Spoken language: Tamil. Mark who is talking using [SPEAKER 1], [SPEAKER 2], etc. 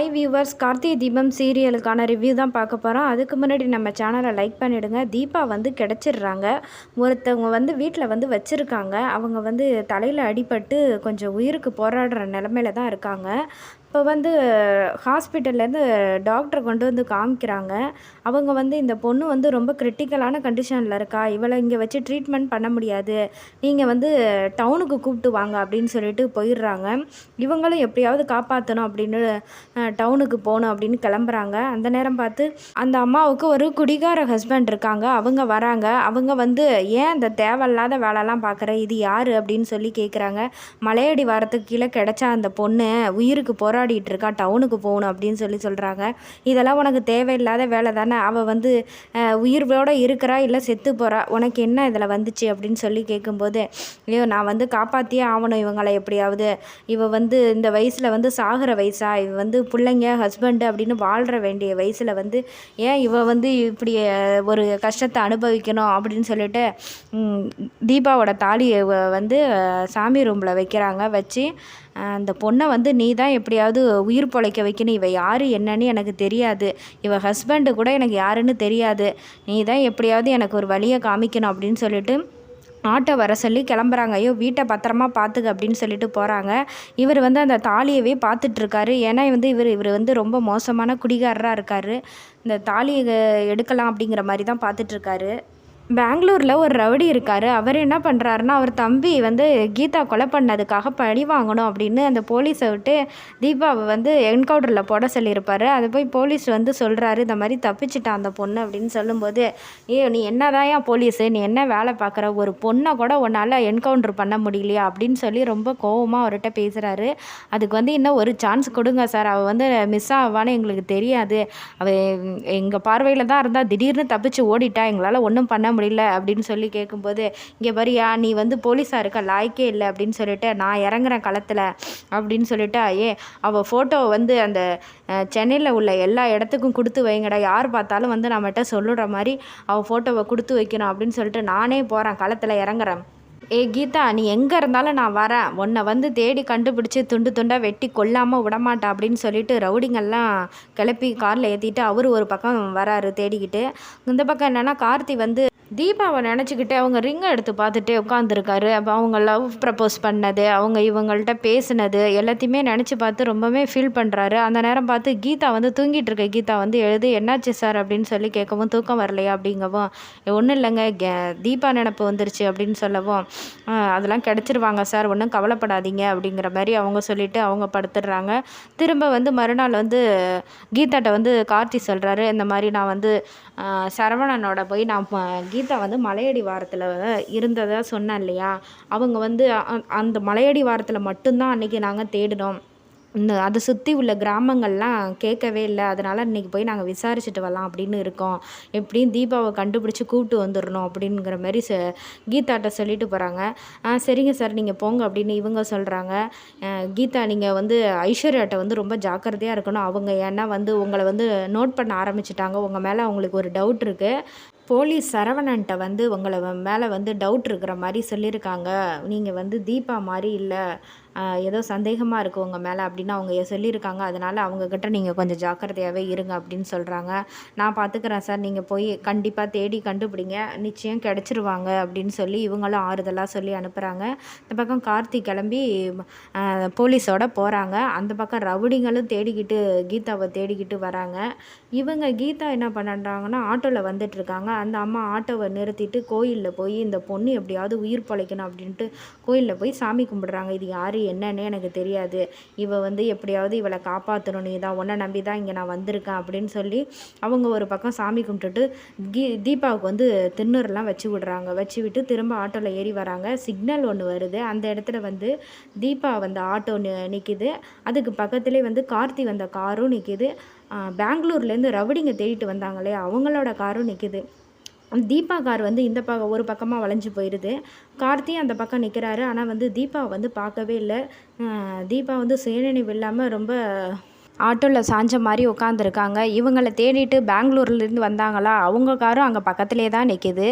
[SPEAKER 1] Hi viewers Karthigai Deepam சீரியலுக்கான review தான் பார்க்க போகிறோம் அதுக்கு முன்னாடி நம்ம சேனலை லைக் பண்ணிவிடுங்க தீபா வந்து கிடச்சிடுறாங்க. ஒருத்தவங்க வந்து வீட்டில் வந்து வச்சுருக்காங்க. அவங்க வந்து தலையில் அடிபட்டு கொஞ்சம் உயிருக்கு போராடுற நிலமையில தான் இருக்காங்க. இப்போ வந்து ஹாஸ்பிட்டல்லேருந்து டாக்டரை கொண்டு வந்து காமிக்கிறாங்க. அவங்க வந்து இந்த பொண்ணு வந்து ரொம்ப கிரிட்டிக்கலான கண்டிஷனில் இருக்கா? இவளை இங்கே வச்சு ட்ரீட்மெண்ட் பண்ண முடியாது. நீங்கள் வந்து டவுனுக்கு கூப்பிட்டு வாங்க அப்படின்னு சொல்லிட்டு போயிடுறாங்க. இவங்களும் எப்படியாவது காப்பாற்றணும் அப்படின்னு டவுனுக்கு போகணும் அப்படின்னு கிளம்புறாங்க. அந்த நேரம் பார்த்து அந்த அம்மாவுக்கு ஒரு குடிகார ஹஸ்பண்ட் இருக்காங்க. அவங்க வராங்க. அவங்க வந்து ஏன் இந்த தேவையில்லாத வேலைலாம் பார்க்குற? இது யார்? அப்படின்னு சொல்லி கேட்குறாங்க மலையடி வாரத்துக்கு கீழே கிடச்சா அந்த பொண்ணு உயிருக்கு போகிற போராடிட்டு இருக்கா டவுனுக்கு போகணும் அப்படின்னு சொல்லி சொல்கிறாங்க இதெல்லாம் உனக்கு தேவையில்லாத வேலை தானே. அவள் வந்து உயிர்வோடு இருக்கிறா இல்லை செத்து போகிறா உனக்கு என்ன இதில் வந்துச்சு அப்படின்னு சொல்லி கேட்கும்போது ஐயோ நான் வந்து காப்பாற்றியே ஆகணும் இவங்களை எப்படியாவது. இவ வந்து இந்த வயசில் வந்து சாகிற வயசா? இவ வந்து பிள்ளைங்க ஹஸ்பண்டு அப்படின்னு வாழ்கிற வேண்டிய வயசில் வந்து ஏன் இவ வந்து இப்படி ஒரு கஷ்டத்தை அனுபவிக்கணும் அப்படின்னு சொல்லிட்டு தீபாவோட தாலியை வந்து சாமி ரூமில் வைக்கிறாங்க. வச்சு அந்த பொண்ணை வந்து நீ தான் எப்படியாவது உயிர் பொழைக்க வைக்கணும் இவ யார் என்னன்னு எனக்கு தெரியாது. இவள் ஹஸ்பண்டு கூட எனக்கு யாருன்னு தெரியாது. நீ தான் எப்படியாவது எனக்கு ஒரு வழியை காமிக்கணும் அப்படின்னு சொல்லிட்டு ஆட்டோ வர சொல்லி கிளம்புறாங்க. ஐயோ வீட்டை பத்திரமா பார்த்துக்க அப்படின்னு சொல்லிட்டு போகிறாங்க இவர் வந்து அந்த தாலியவே பார்த்துட்ருக்காரு. ஏன்னா வந்து இவர் இவர் வந்து ரொம்ப மோசமான குடிகாரராக இருக்கார். இந்த தாலியை எடுக்கலாம் அப்படிங்கிற மாதிரி தான் பார்த்துட்ருக்காரு. பெங்களூரில் ஒரு ரவுடி இருக்கார். அவர் என்ன பண்ணுறாருன்னா அவர் தம்பி வந்து கீதா கொலை பண்ணதுக்காக பழி வாங்கணும் அப்படின்னு அந்த போலீஸை விட்டு தீபாவை வந்து என்கவுண்டரில் போட சொல்லியிருப்பார். அதை போய் போலீஸ் வந்து சொல்கிறாரு இந்த மாதிரி தப்பிச்சிட்டான் அந்த பொண்ணு அப்படின்னு சொல்லும்போது ஏ நீ என்னதான் ஏன் போலீஸு? நீ என்ன வேலை பார்க்குற? ஒரு பொண்ணை கூட உன்னால் என்கவுண்டர் பண்ண முடியலையா? அப்படின்னு சொல்லி ரொம்ப கோவமாக அவர்கிட்ட பேசுகிறாரு அதுக்கு வந்து இன்னும் ஒரு சான்ஸ் கொடுங்க சார். அவள் வந்து மிஸ் ஆவான்னு எங்களுக்கு தெரியாது. அவள் எங்கள் பார்வையில் தான் இருந்தால் திடீர்னு தப்பிச்சு ஓடிட்டா எங்களால் ஒன்றும் பண்ண முடியல அப்படின்னு சொல்லி கேட்கும்போது இங்கே பாரியா நீ வந்து போலீஸாக இருக்க லாய்க்கே இல்லை அப்படின்னு சொல்லிட்டு நான் இறங்குறேன் களத்தில் அப்படின்னு சொல்லிட்டு ஏ அவள் ஃபோட்டோ வந்து அந்த சென்னையில் உள்ள எல்லா இடத்துக்கும் கொடுத்து வைங்கடா. யார் பார்த்தாலும் வந்து நம்மகிட்ட சொல்லுற மாதிரி அவள் ஃபோட்டோவை கொடுத்து வைக்கணும் அப்படின்னு சொல்லிட்டு நானே போகிறேன் களத்தில் இறங்குறேன். ஏ கீதா நீ எங்கே இருந்தாலும் நான் வரேன். உன்னை வந்து தேடி கண்டுபிடிச்சி துண்டு துண்டாக வெட்டி கொல்லாமல் விடமாட்டேன் அப்படின்னு சொல்லிட்டு ரவுடிங்கெல்லாம் கிளப்பி காரில் ஏற்றிட்டு அவர் ஒரு பக்கம் வராரு தேடிக்கிட்டு. இந்த பக்கம் என்னென்னா கார்த்தி வந்து தீபாவை நினச்சிக்கிட்டு அவங்க ரிங்கை எடுத்து பார்த்துட்டே உட்காந்துருக்காரு அப்போ அவங்க லவ் ப்ரப்போஸ் பண்ணது அவங்க இவங்கள்ட்ட பேசுனது எல்லாத்தையுமே நினச்சி பார்த்து ரொம்பவே ஃபீல் பண்ணுறாரு அந்த நேரம் பார்த்து கீதா வந்து தூங்கிட்டு இருக்க. கீதா வந்து எழுது என்னாச்சு சார் அப்படின்னு சொல்லி கேட்கவும் தூக்கம் வரலையா? அப்படிங்கவும் ஒன்றும் இல்லைங்க. கே- தீபா நினப்பு வந்துருச்சு அப்படின்னு சொல்லவும் அதெல்லாம் கிடச்சிருவாங்க சார் ஒன்றும் கவலைப்படாதீங்க அப்படிங்கிற மாதிரி அவங்க சொல்லிவிட்டு அவங்க படுத்துடுறாங்க. திரும்ப வந்து மறுநாள் வந்து கீதாட்ட வந்து கார்த்தி சொல்கிறாரு இந்த மாதிரி நான் வந்து சரவணனோட போய் நான் கீ கீதா வந்து மலையடி வாரத்தில் இருந்ததாக சொன்னேன் இல்லையா? அவங்க வந்து அந்த மலையடி வாரத்தில் மட்டும்தான் அன்றைக்கி நாங்கள் தேடினோம். இந்த அதை சுற்றி உள்ள கிராமங்கள்லாம் கேட்கவே இல்லை. அதனால் இன்றைக்கி போய் நாங்கள் விசாரிச்சுட்டு வரலாம் அப்படின்னு இருக்கோம். எப்படியும் தீபாவை கண்டுபிடிச்சி கூப்பிட்டு வந்துடணும் அப்படிங்கிற மாதிரி ச கீதாட்ட சொல்லிட்டு போகிறாங்க ஆ சரிங்க சார் நீங்கள் போங்க அப்படின்னு இவங்க சொல்கிறாங்க கீதா நீங்கள் வந்து ஐஸ்வர்யாட்ட வந்து ரொம்ப ஜாக்கிரதையாக இருக்கணும். அவங்க ஏன்னா வந்து உங்களை வந்து நோட் பண்ண ஆரம்பிச்சிட்டாங்க. உங்கள் மேலே அவங்களுக்கு ஒரு டவுட் இருக்குது போலீஸ் சரவணன்ட்ட வந்து உங்களை மேலே வந்து டவுட் இருக்கிற மாதிரி சொல்லியிருக்காங்க. நீங்கள் வந்து தீபா மாதிரி இல்லை. ஏதோ சந்தேகமாக இருக்குது உங்கள் மேலே அப்படின்னு அவங்க சொல்லியிருக்காங்க. அதனால் அவங்கக்கிட்ட நீங்கள் கொஞ்சம் ஜாக்கிரதையாகவே இருங்க அப்படின்னு சொல்கிறாங்க நான் பார்த்துக்கிறேன் சார். நீங்கள் போய் கண்டிப்பாக தேடி கண்டுபிடிங்க. நிச்சயம் கிடச்சிருவாங்க அப்படின்னு சொல்லி இவங்களும் ஆறுதலாக சொல்லி அனுப்புகிறாங்க இந்த பக்கம் கார்த்தி கிளம்பி போலீஸோட போகிறாங்க அந்த பக்கம் ரவுடிங்களும் தேடிக்கிட்டு கீதாவை தேடிக்கிட்டு வராங்க. இவங்க கீதா என்ன பண்ணுறாங்கன்னா ஆட்டோவில் வந்துட்டுருக்காங்க அந்த அம்மா ஆட்டோவை நிறுத்திட்டு கோயிலில் போய் இந்த பொண்ணு எப்படியாவது உயிர் பழைக்கணும் அப்படின்ட்டு கோயிலில் போய் சாமி கும்பிடுறாங்க. இது யார்? என்னன்னு எனக்கு தெரியாது. இவ வந்து எப்படியாவது இவளை காப்பாற்றணும் நீ தான் உன்னை நம்பி தான் இங்கே நான் வந்திருக்கேன் அப்படின்னு சொல்லி அவங்க ஒரு பக்கம் சாமி கும்பிட்டுட்டு கீ தீபாவுக்கு வந்து திண்ணூர்லாம் வச்சு விடுறாங்க. வச்சு விட்டு திரும்ப ஆட்டோவில் ஏறி வராங்க. சிக்னல் ஒன்று வருது. அந்த இடத்துல வந்து தீபா வந்த ஆட்டோ நிற்கிது அதுக்கு பக்கத்துலேயே வந்து கார்த்தி வந்த காரும் நிற்கிது பெங்களூர்லேருந்து ரவுடிங்க தேடிட்டு வந்தாங்களே அவங்களோட காரும் நிற்கிது தீபா கார் வந்து இந்த பக்கம் ஒரு பக்கமாக வளைஞ்சு போயிடுது கார்த்தி அந்த பக்கம் நிற்கிறாரு ஆனால் வந்து தீபா வந்து பார்க்கவே இல்லை. தீபா வந்து சுயநினைவு இல்லாமல் ரொம்ப ஆட்டோவில் சாஞ்ச மாதிரி உட்காந்துருக்காங்க இவங்களை தேடிட்டு பெங்களூர்லேருந்து வந்தாங்களா? அவங்க காரும் அங்கே பக்கத்துலேயே தான் நிற்கிது